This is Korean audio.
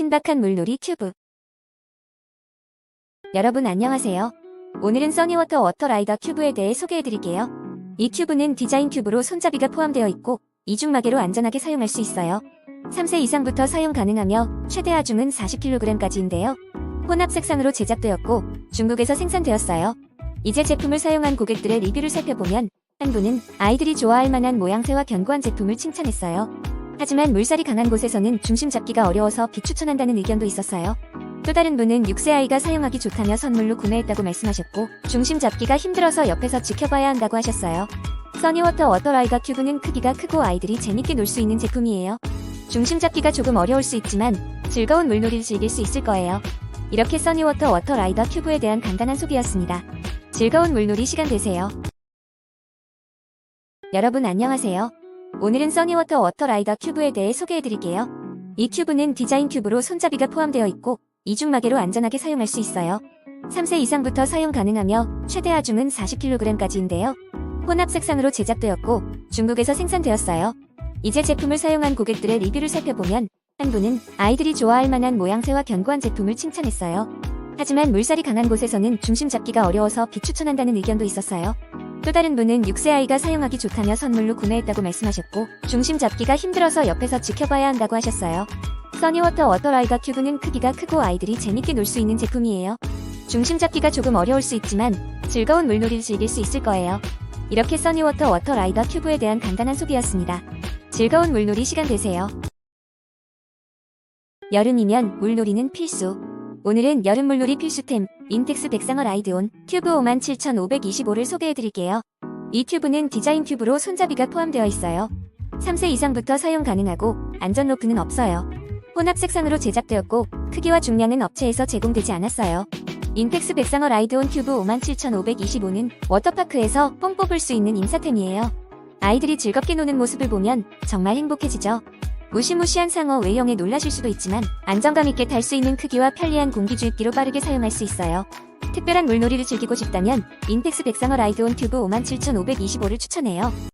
신박한 물놀이 큐브 여러분 안녕하세요. 오늘은 써니워터 워터라이더 큐브에 대해 소개해드릴게요. 이 큐브는 디자인 큐브로 손잡이가 포함되어 있고 이중마개로 안전하게 사용할 수 있어요. 3세 이상부터 사용 가능하며 최대 하중은 40kg까지인데요. 혼합 색상으로 제작되었고 중국에서 생산되었어요. 이제 제품을 사용한 고객들의 리뷰를 살펴보면 한 분은 아이들이 좋아할 만한 모양새와 견고한 제품을 칭찬했어요. 하지만 물살이 강한 곳에서는 중심 잡기가 어려워서 비추천한다는 의견도 있었어요. 또 다른 분은 6세 아이가 사용하기 좋다며 선물로 구매했다고 말씀하셨고 중심 잡기가 힘들어서 옆에서 지켜봐야 한다고 하셨어요. 써니워터 워터라이더 큐브는 크기가 크고 아이들이 재밌게 놀 수 있는 제품이에요. 중심 잡기가 조금 어려울 수 있지만 즐거운 물놀이를 즐길 수 있을 거예요. 이렇게 써니워터 워터라이더 큐브에 대한 간단한 소개였습니다. 즐거운 물놀이 시간 되세요. 여러분 안녕하세요. 오늘은 써니워터 워터라이더 큐브에 대해 소개해드릴게요. 이 큐브는 디자인 큐브로 손잡이가 포함되어 있고 이중마개로 안전하게 사용할 수 있어요. 3세 이상부터 사용 가능하며 최대 하중은 40kg까지인데요. 혼합 색상으로 제작되었고 중국에서 생산되었어요. 이제 제품을 사용한 고객들의 리뷰를 살펴보면 한 분은 아이들이 좋아할 만한 모양새와 견고한 제품을 칭찬했어요. 하지만 물살이 강한 곳에서는 중심 잡기가 어려워서 비추천한다는 의견도 있었어요. 또 다른 분은 6세 아이가 사용하기 좋다며 선물로 구매했다고 말씀하셨고 중심 잡기가 힘들어서 옆에서 지켜봐야 한다고 하셨어요. 써니워터 워터라이더 큐브는 크기가 크고 아이들이 재밌게 놀 수 있는 제품이에요. 중심 잡기가 조금 어려울 수 있지만 즐거운 물놀이를 즐길 수 있을 거예요. 이렇게 써니워터 워터라이더 큐브에 대한 간단한 소개였습니다. 즐거운 물놀이 시간 되세요. 여름이면 물놀이는 필수. 오늘은 여름 물놀이 필수템 인텍스 백상어 라이드온 큐브 57,525를 소개해드릴게요. 이 큐브는 디자인 큐브로 손잡이가 포함되어 있어요. 3세 이상부터 사용 가능하고 안전 로프는 없어요. 혼합 색상으로 제작되었고 크기와 중량은 업체에서 제공되지 않았어요. 인텍스 백상어 라이드온 큐브 57,525는 워터파크에서 뽕 뽑을 수 있는 인사템이에요. 아이들이 즐겁게 노는 모습을 보면 정말 행복해지죠. 무시무시한 상어 외형에 놀라실 수도 있지만 안정감 있게 탈수 있는 크기와 편리한 공기주입기로 빠르게 사용할 수 있어요. 특별한 물놀이를 즐기고 싶다면 인텍스 백상어 라이드온 튜브 57,525를 추천해요.